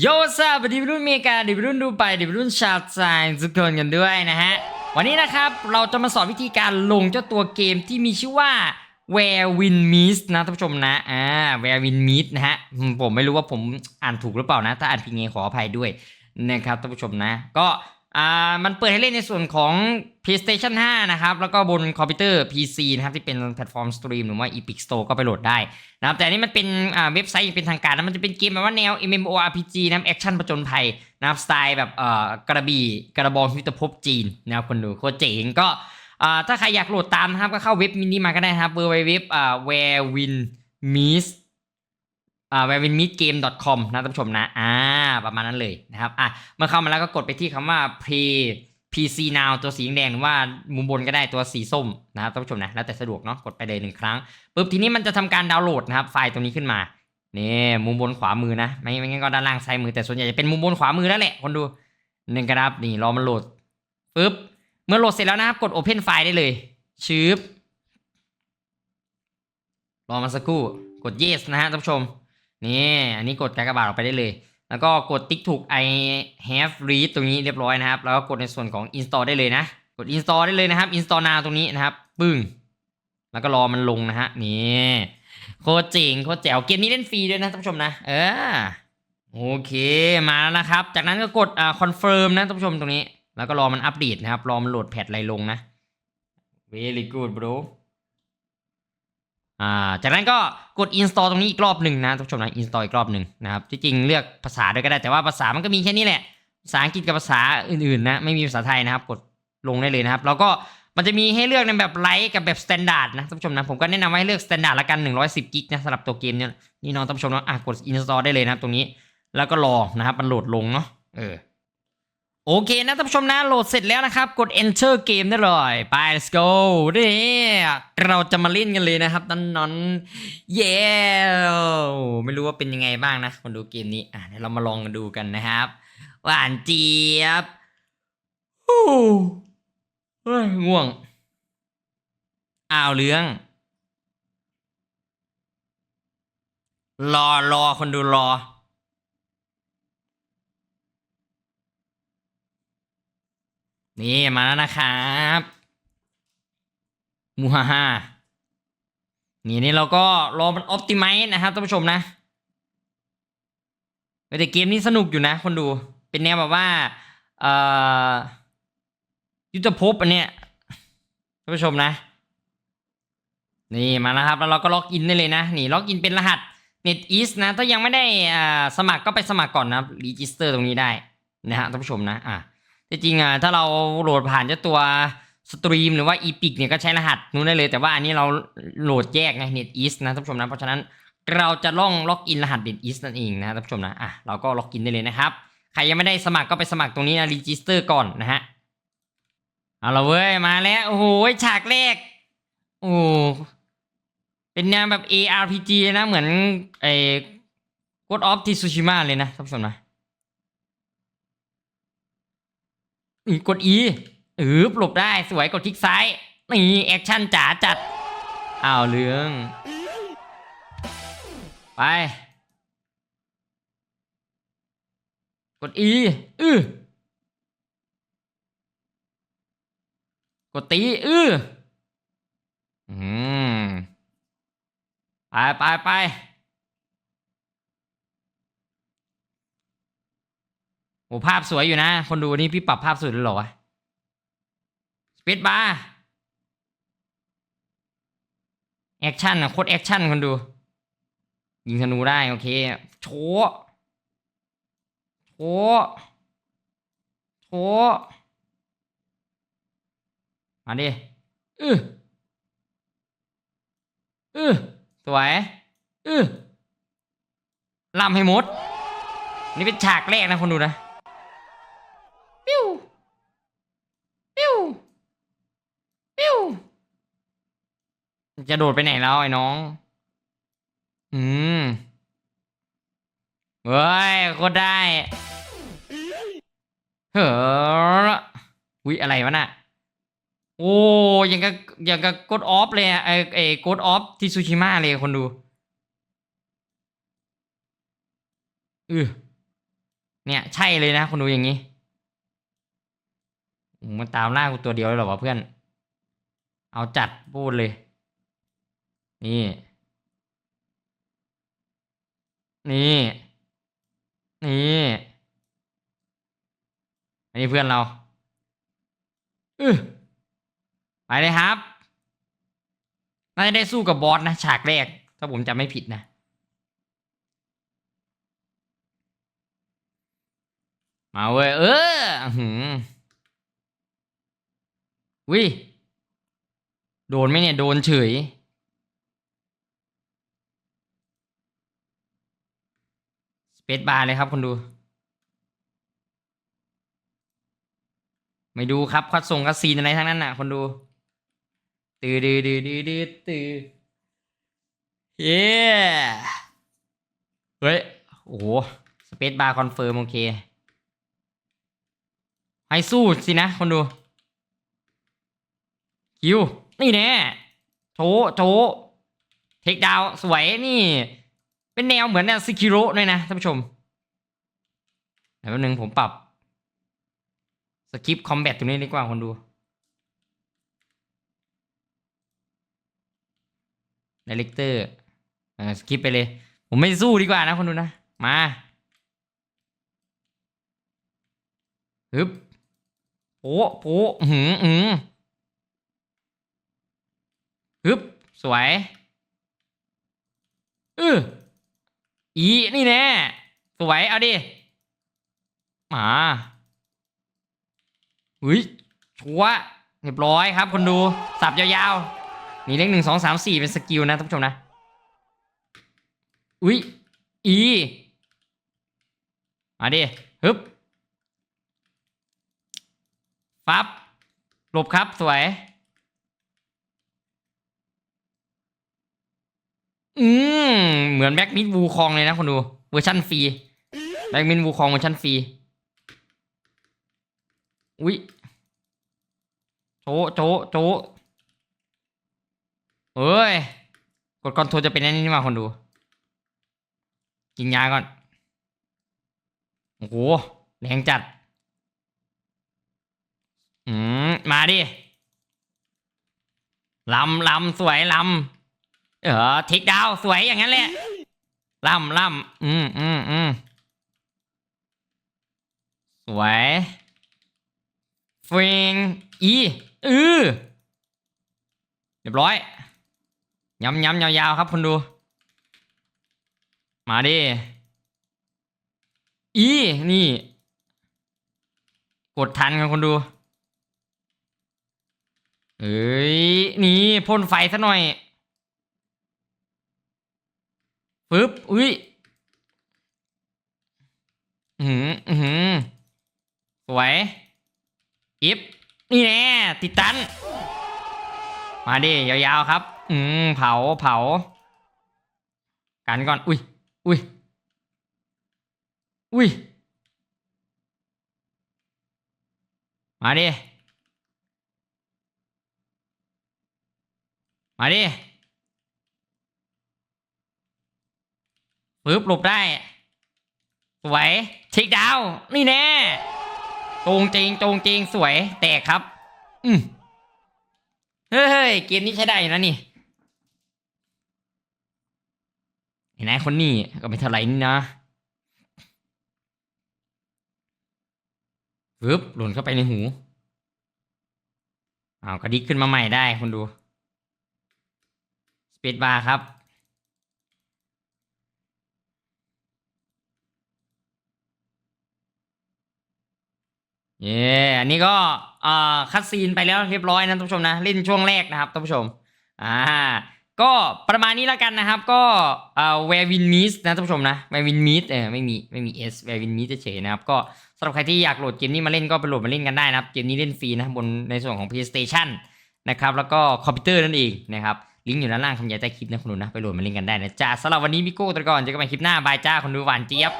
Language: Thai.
โยซาบดีรุ่นเมกาดีรุ่นดูไปดีรุ่นชาวไซน์ทุกคนกันด้วยนะฮะ วันนี้นะครับเราจะมาสอนวิธีการลงเจ้าตัวเกมที่มีชื่อว่า Where Win Meet นะท่านผู้ชมนะอ่า Where Win Meet นะฮะผมไม่รู้ว่าผมอ่านถูกหรือเปล่านะ ถ้าอ่านผิดไงขออภัยด้วยนะครับท่านผู้ชมนะ ก็ อ่ามันเปิดให้เล่นในส่วนของ PlayStation 5 นะครับ แล้วก็บนคอมพิวเตอร์ PC นะครับที่เป็นแพลตฟอร์มสตรีมหรือว่า Epic Store ก็ไปโหลดได้นะครับ แต่นี้มันเป็นอ่าเว็บไซต์อย่างเป็นทางการนะมันจะเป็นเกมแบบว่าแนว MMORPG นะครับแอคชั่นผจญภัยนะครับสไตล์แบบเอ่อกระบี่กระบองยุทธภพจีนนะครับคนดูโคตรเจ๋งก็อ่าถ้าใครอยากโหลดตามนะครับก็เข้าเว็บมินิมาก็ได้นะครับ www อ่า where win meets อ่า w e w i n m e e t g a m e c o m นะท่านผู้ชมนะ อ่า ประมาณนั้นเลยนะครับ อะเมื่อเข้ามาแล้วก็กดไปที่คำว่า play PC now ตัวสีแดงหรือว่ามุมบนก็ได้ตัวสีส้มนะครับท่านผู้ชมนะ แล้วแต่สะดวกเนาะ กดไปเลยหนึ่งครั้งปุ๊บทีนี้มันจะทำการดาวน์โหลดนะครับ ไฟล์ตรงนี้ขึ้นมา นี่มุมบนขวามือนะ ไม่ไม่งั้นก็ด้านล่างซ้ายมือ แต่ส่วนใหญ่จะเป็นมุมบนขวามือแล้วแหละ คนดูหนึ่งกระดับนี่รอมันโหลดปุ๊บ เมื่อโหลดเสร็จแล้วนะครับ กด Open ไฟล์ได้เลย ชืบรอมาสักครู่ กด yes นะฮะท่านผู้ชม นี่อันนี้กดกากบาทออกไปได้เลย แล้วก็กดติ๊กถูก I have read ตรงนี้เรียบร้อยนะครับ แล้วก็กดในส่วนของ install ได้เลยนะ กด install ได้เลยนะครับ install now ตรงนี้นะครับ ปึ้ง แล้วก็รอมันลงนะฮะ นี่โคตรเจ๋งโคตรแจ๋วเกมนี้เล่นฟรีด้วยนะท่านผู้ชมนะ เออ โอเค มาแล้วนะครับ จากนั้นก็กดอ่าคอนเฟิร์มนะท่านผู้ชมตรงนี้ แล้วก็รอมันอัปเดตนะครับ รอมันโหลดแพทอะไรลงนะ very good bro อ่าจากนั้นก็กด install ตรงนี้อีกรอบหนึ่งนะท่านผู้ชมนะ install อีกรอบหนึ่งนะครับที่จริงเลือกภาษาด้วยก็ได้แต่ว่าภาษามันก็มีแค่นี้แหละภาษาอังกฤษกับภาษาอื่นๆนะไม่มีภาษาไทยนะครับกดลงได้เลยนะครับ แล้วก็มันจะมีให้เลือกในแบบไลท์กับแบบสแตนดาร์ดนะท่านผู้ชมนะผมก็แนะนำว่าให้เลือกสแตนดาร์ดละกัน 110กิกนะสำหรับตัวเกมเนี่ยนี่น้องท่านผู้ชมนะอะกด install ได้เลยนะครับตรงนี้ แล้วก็รอนะครับมันโหลดลงเนาะเออ โอเคนะท่านผู้ชมนะโหลดเสร็จแล้วนะครับ กด enter เกมได้เลยไป let's go นี่เราจะมาเล่นกันเลยนะครับนั่นนอนเย้ไม่รู้ว่าเป็นยังไงบ้างนะคนดูเกมนี้อะเดี๋ยวเรามาลองกันดูกันนะครับหวานเจี๊ยบฮู้เฮ้ยง่วงอ้าวเรื่อง รอรอคนดูรอ นี่มาแล้วนะครับมูฮ่าฮ่านี่นี่เราก็รอมันออ t ติไม e นะครับท่านผู้ชมนะแต่เกมนี้สนุกอยู่นะ คนดูเป็นแนวแบบว่าเอ่อยุทธภพอันเนี้ยท่านผู้ชมนะ นี่มาแล้วครับแล้วเราก็ล็อกอินได้เลยนะ นี่ล็อกอินเป็นรหัส NetEase นะ ถ้ายังไม่ได้อ่าสมัครก็ไปสมัครก่อนนะรับ Register ตรงนี้ได้นะฮะท่านผู้ชมนะอะ จริงๆอะถ้าเราโหลดผ่านเจ้าตัวสตรีมหรือว่า Epic เนี่ยก็ใช้รหัสนู้นได้เลย แต่ว่าอันนี้เราโหลดแยกไง NetEase นะท่านผู้ชมนะเพราะฉะนั้นเราจะล่องล็อกอินรหัส NetEase นั่นเองนะท่านผู้ชมนะอะเราก็ล็อกอินได้เลยนะครับใครยังไม่ได้สมัครก็ไปสมัครตรงนี้นะ Register ก่อนนะฮะเอาละเว้ยมาแล้วโอ้โหฉากแรกโอ้เป็นแนวแบบ ARPG นะเหมือนไอ้ God of Tsushima เลยนะท่านผู้ชมนะ นี่กด E อือหลบได้สวยกดคลิกซ้าย นี่แอคชั่นจ๋าจัด อ้าวเรื่อง ไป กด E อือกดตี อืออืม ไปไปไป โอ้ภาพสวยอยู่นะ คนดูนี่พี่ปรับภาพสุดเลยหรอวะสปีดบาร์แอคชั่นอะโคตรแอคชั่นคนดู ยิงธนูได้ โอเค โชว์โชว์โชว์มาดิอืออือสวยอือล่ำให้หมด นี่เป็นฉากแรกนะคนดูนะ ปิ้ว ปิ้ว ปิ้ว จะโดดไปไหนแล้วไอ้น้อง อืมเฮ้ยโคตรได้ เฮ้อวิอะไรวะน่ะ โอ้ยังกับยังกับกดออฟเลยอะไอไอกดออฟที่ซูชิมะเลยคนดูอือเนี่ยใช่เลยนะคุณดูอย่างนี้มันตามล่ากูตัวเดียวเลยหรอวะเพื่อน เอาจัดพูดเลย นี่ นี่ นี่ อันนี้เพื่อนเราอือไปเลยครับ น่าจะได้สู้กับบอสนะ ฉากแรก ถ้าผมจำไม่ผิดนะ มาเว้ย เออหือวิโดนไหมเนี่ย โดนเฉย เปซบาร์เลยครับคนดู ไม่ดูครับคัดส่งคัดซีนอะไรทั้งนั้นน่ะ คนดู ตือดือดือดือดือตือเย้เฮ้ย โอ้โห สเปซบาร์คอนเฟิร์มโอเค ให้สู้สินะ คนดู คิว นี่แน่โชว์โชว์เทคดาวสวยนี่ เป็นแนวเหมือนเนี่ยซิคิโร่ด้วยนะท่านผู้ชมเดี๋ยวแป๊บนึงผมปรับสกิปคอมแบทตรงนี้ดีกว่าคนดูดีเลกเตอร์สกิปไปเลย ผมไม่สู้ดีกว่านะคนดูนะ มาฮึบโอ้โหหืมอืมฮึบ สวย อือ อีนี่แน่สวยเอาดิมาอุ้ยชัวเรียบร้อยครับ คนดูสับยาวๆนี่เลขหนึ่งสองสามสี่เป็นสกิลนะท่านผู้ชมนะอุ้ยอีมาดิฮึบ ฟับหลบครับ สวย อืมเหมือนแบ็กมิดวูคองเลยนะคนดูเวอร์ชันฟรีแบ็กมิดวูคองเวอร์ชันฟรีอุ้ยโจโจโจเอ้ย กดคอนโทรจะเป็นอันนี้นี่มาคนดู กินยาก่อน โอ้โหแรงจัด อืม มาดิลำลำสวยลำ เออทิกดาวสวยอย่างนั้นแหละล่ำล่ำอืมอืมอืมสวยเฟงอีอือเรียบร้อยย้ำย้ำยาวๆครับคุณดู มาดิอีนี่ กดทันกันคนดูเอ้ยนี่พ่นไฟซะหน่อย ปึ๊บ อุ้ยอือหืออือหือสวยอิฟนี่แน่ติดตัน มาดิยาวๆครับ อืมเผาเผา กันก่อน อุ้ยอุ้ยอุ้ยมาดิ มาดิ ปึ๊บหลบได้ สวยเช็คดาว นี่แน่ตรงจริงตรงจริงสวยแตกครับ อืมเฮ้ยเกมนี้ใช้ได้นะนี่ไอ้นายคนนี้ก็ไม่เท่าไหร่นี่นะปึ๊บหล่นเข้าไปในหูอ้าวกระดิกขึ้นมาใหม่ได้คุณดู สเปซบาร์ครับ เย่อันนี้ก็อ่าคัดซีนไปแล้วเรียบร้อยนะท่านผู้ชมนะเล่นช่วงแรกนะครับท่านผู้ชมอ่าก็ประมาณนี้แล้วกันนะครับ ก็อ่าแวร์วินมิสนะท่านผู้ชมนะแวร์วินมิสเออไม่มีไม่มีเอสแวร์วินมิสเฉยๆนะครับก็สำหรับใครที่อยากโหลดเกมนี้มาเล่นก็ไปโหลดมาเล่นกันได้นะครับ เกมนี้เล่นฟรีนะบนในส่วนของ PlayStation นะครับแล้วก็คอมพิวเตอร์นั่นเองนะครับลิงก์อยู่ด้านล่างคำใหญ่ใต้คลิปนะคุณดูนะไปโหลดมาเล่นกันได้นะจ้าสำหรับวันนี้มิโก้ตะกอนเจอกันใหม่คลิปหน้าบายจ้าคนดูหวานเจี๊ยบ